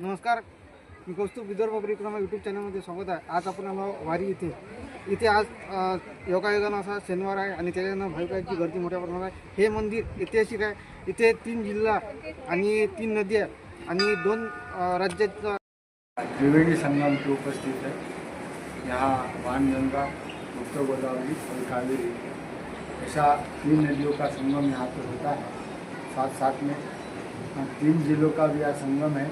नमस्कार मी कौस्तुभ विदर्भ परिक्रमा यूट्यूब चॅनलमध्ये स्वागत आहे. आज आपण आलो वारी इथे. इथे आज योगायोगानं असा शनिवार आहे आणि त्याच्यानं भाविकांची गर्दी मोठ्या प्रमाणात आहे. हे मंदिर ऐतिहासिक आहे. इथे तीन जिल्हा आणि तीन नद्या आणि दोन राज्याचा त्रिवेणी संगम इथे उपस्थित आहे. ह्या वानगंगा उत्तर गोदावरी और कावेरी ऐसा तीन नदियों का संगम यहाँ पर होता है साथ साथ में तीन जिलों का भी यह संगम है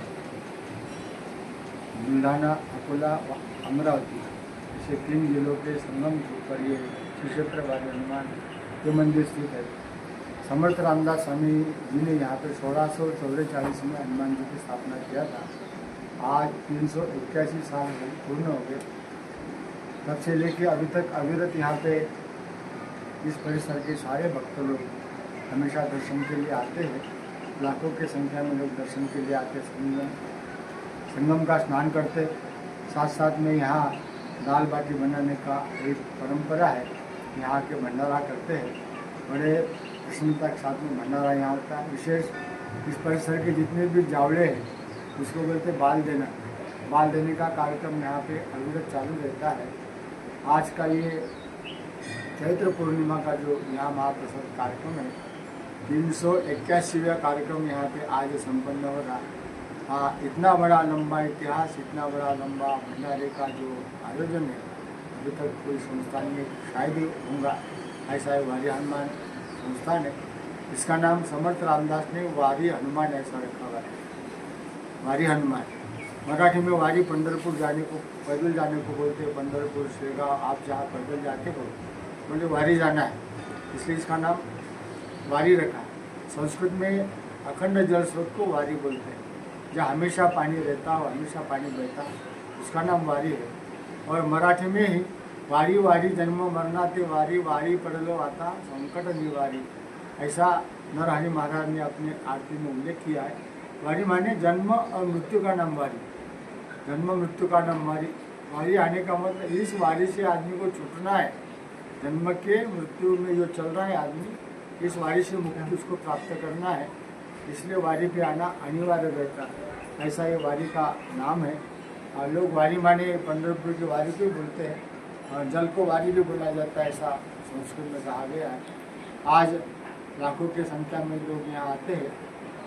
बुल्ढाना अकोला व अमरावती ऐसे तीन जिलों के संगम के ऊपर ये क्षेत्र हनुमान ये मंदिर स्थित है समर्थ रामदास स्वामी जी ने यहाँ पर सोलह सौ में हनुमान जी की स्थापना किया था आज तीन सौ इक्यासी साल हो- पूर्ण हो गए. तब से लेके अभी तक अविरत यहाँ पे इस परिसर के सारे भक्त लोग हमेशा दर्शन के लिए आते हैं. लाखों की संख्या में लोग दर्शन के लिए आते संगम संगम का स्नान करते साथ साथ में यहाँ दाल बाटी बनाने का एक परंपरा है। यहाँ के भंडारा करते हैं। बड़े प्रसन्नता के साथ में भंडारा यहाँ होता है। विशेष इस परिसर के जितने भी जावड़े हैं, उसको बोलते बाल देना। बाल देने का कार्यक्रम यहाँ पे अविरत चालू रहता है। आज का ये चैत्र पूर्णिमा का जो यहाँ महाप्रसाद कार्यक्रम है, तीन सौ इक्यासीवा कार्यक्रम यहाँ पे आज संपन्न हो रहा है। हाँ इतना बड़ा लंबा इतिहास, इतना बड़ा लंबा भंडारे का जो आयोजन है, अभी तक कोई संस्थान में शायद ही होगा। ऐसा है वारी हनुमान संस्थान है। इसका नाम समर्थ रामदास ने वारी हनुमान ऐसा रखा हुआ है। वारी हनुमान। मराठी में वारी पंढरपुर जाने को, पैदल जाने को बोलते हैं, पंढरपुर शेगाव आप जहाँ पैदल जाते हो बोले वारी जाना है। इसलिए इसका नाम वारी रखा संस्कृत में अखंड जल स्रोत को वारी बोलते हैं। जहाँ हमेशा पानी रहता हो हमेशा पानी बहता उसका नाम वारी है। और मराठी में ही वारी वारी जन्म मरना ते वारी वारी पडलो आता संकट निवारी। ऐसा नरहरि महाराज ने अपने आरती में उल्लेख किया है। वारी माने जन्म और मृत्यु का नाम वारी। जन्म मृत्यु का नाम वारी। वारी आने का मतलब इस वारी से आदमी को छूटना है। जन्म के मृत्यु में जो चल रहा है आदमी, इस वारी से मुक्ति उसको प्राप्त करना है। इसलिए वारी पे आना अनिवार्य रहता है। ऐसा ये वारी का नाम है। और लोग वारी माने पंद्रहपुर की वारी को बोलते हैं। और जल को वारी भी बोला जाता है, ऐसा संस्कृत में कहा गया है। आज लाखों की संख्या में लोग यहाँ आते हैं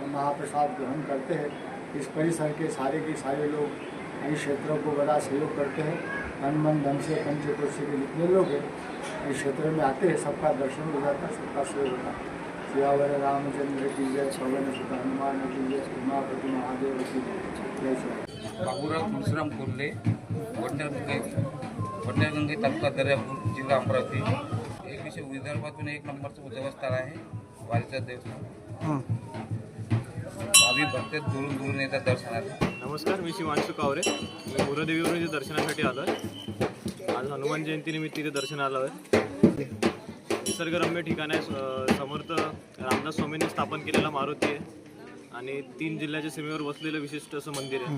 और महाप्रसाद ग्रहण करते हैं। इस परिसर के सारे के सारे लोग इस क्षेत्रों को बड़ा सहयोग करते हैं। मन मन, धन से पंच कोश के जितने लोग हैं, इस क्षेत्र में आते हैं, सबका दर्शन हो जाता है, सबका सहयोग होता है। सियावर रामचंद्र की जय पवन सुत हनुमान की जय उमापति महादेव की जय जय बाबूराव तुळशीराम कोल्हे वडनेरगंगे वडनेरगंगे तालुका दर्यापूर जिल्हा अमरावती एक विषय विदर्भातून एक नंबरचं देवस्थान आहे वारीचं देवस्थान हं. भावी भक्त दुरून दुरून येतात दर्शनाला नमस्कार मी शिवांशू कावरे मी गुरुदेवीवरून इथे दर्शनासाठी आलो आहे आज हनुमान जयंतीनिमित्त इथे दर्शन आलो आहे निसर्गरम्य ठिकाण आहे स- समर्थ रामदास स्वामींनी स्थापन केलेला मारुती आहे. आणि तीन जिल्ह्याच्या सीमेवर बसलेलं विशिष्ट असं मंदिर आहे.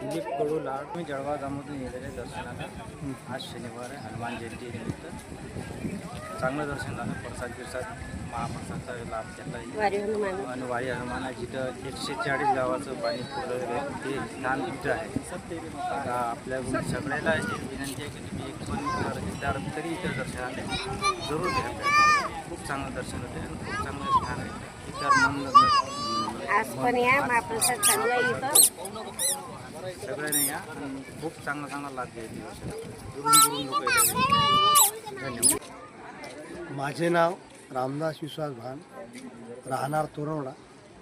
दिलीप कडू लाड मी जळगाव दामोदून गेलेले दर्शनाला. आज शनिवार आहे हनुमान जयंती निमित्त. चांगलं दर्शन झालं. प्रसाद बिरसाद महाप्रसादचा लाभ घेतला आणि वारी हनुमान जिथं एकशे चाळीस गावाचं पाणी पुरवलेलं आहे. ते लहान इथं आहे. आता आपल्या सगळ्याला विनंती आहे की तुम्ही एक पण अर्जदार तरी इथं दर्शनाला जरूर घ्या खूप चांगलं दर्शन होते आणि खूप चांगलं स्थान आहे. इतर मन आज पण या. महाप्रसाद चांगला सगळ्यांनी या खूप चांगला चांगला लाभ घ्यायचा दुरून दुरून लोक धन्यवाद. माझे नाव रामदास विश्वास भान राहणार तोरवडा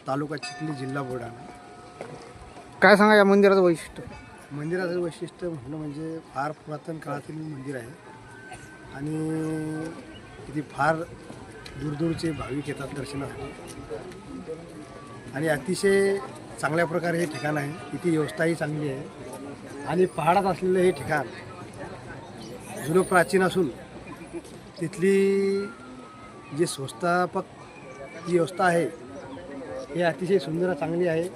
तालुका चिखली जिल्हा बुलढाणा. काय सांगा या मंदिराचं वैशिष्ट्य? मंदिराचं वैशिष्ट्य म्हटलं म्हणजे फार पुरातन काळातील मंदिर आहे. आणि इथे फार दूरदूरचे भाविक येतात दर्शनासाठी. आणि अतिशय चांगल्या प्रकारे हे ठिकाण आहे. इथे व्यवस्थाही चांगली आहे. आणि पहाडात असलेलं हे ठिकाण जुनं प्राचीन असून तिथली जी संस्थापक जी व्यवस्था आहे हे अतिशय सुंदर चांगली आहे.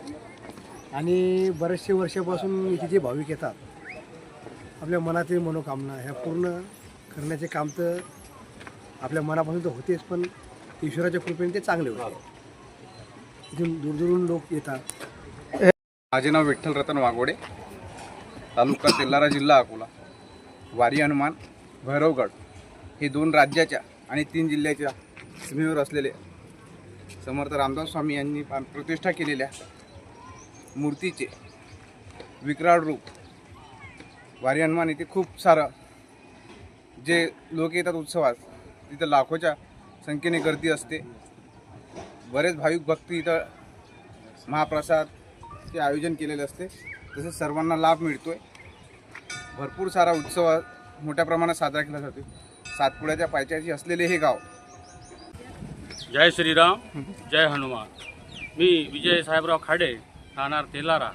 आणि बरेचसे वर्षापासून इथे जे भाविक येतात आपल्या मनातील मनोकामना ह्या पूर्ण करण्याचे काम तर आपल्या मनापासून तर होतेच पण ईश्वराच्या कृपेने ते चांगले होते. इथून दूरदूरून लोक येतात. माझे नाव विठ्ठल रतन वाघोडे तालुका तेल्लारा जिल्हा अकोला वारी हनुमान भैरवगड. हे दोन राज्याच्या आणि तीन जिल्ह्याच्या सीमेवर असलेले समर्थ रामदास स्वामी यांनी प्रतिष्ठा केलेल्या मूर्तीचे विक्राळ रूप वारी हनुमान इथे खूप सारं जे लोक येतात उत्सवात तिथं लाखोच्या संख्येने गर्दी असते. बरेच भाविक भक्ती इथं महाप्रसादचे आयोजन केलेले असते. तसेच सर्वांना लाभ मिळतो आहे भरपूर सारा उत्सव मोठ्या प्रमाणात साजरा केला जातो सातपुड्याच्या पायथ्याशी असलेले हे गाव. जय श्रीराम जय हनुमान. मी विजय साहेबराव खाडे राहणार तेलारा.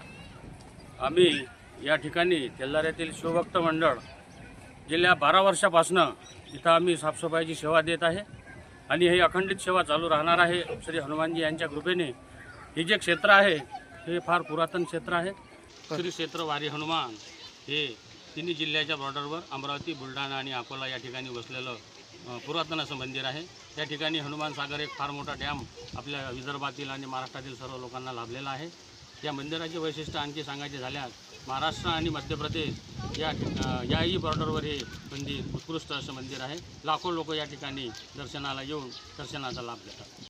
आम्ही या ठिकाणी तेलाऱ्यातील शिवभक्त मंडळ गेल्या बारा वर्षापासनं इथं आम्ही साफसफाईची सेवा देत आहे आणि ही अखंडित सेवा चालू राहणार आहे. श्री हनुमानजी यांच्या कृपेने हे जे क्षेत्र आहे हे फार पुरातन क्षेत्र आहे. श्री क्षेत्र वारी हनुमान हे तिन्ही जिल्ह्याच्या बॉर्डरवर अमरावती बुलढाणा आणि अकोला या ठिकाणी वसलेलं पुरातन असं मंदिर आहे. या ठिकाणी हनुमान सागर एक फार मोठा डॅम आपल्या विदर्भातील आणि महाराष्ट्रातील सर्व लोकांना लाभलेला आहे. या मंदिराचे वैशिष्ट्य आणखी सांगायचे झाल्यास महाराष्ट्र आणि मध्य प्रदेश या याही बॉर्डरवर हे मंदिर उत्कृष्ट असं मंदिर आहे. लाखो लोक या ठिकाणी दर्शनाला येऊन दर्शनाचा लाभ घेतात.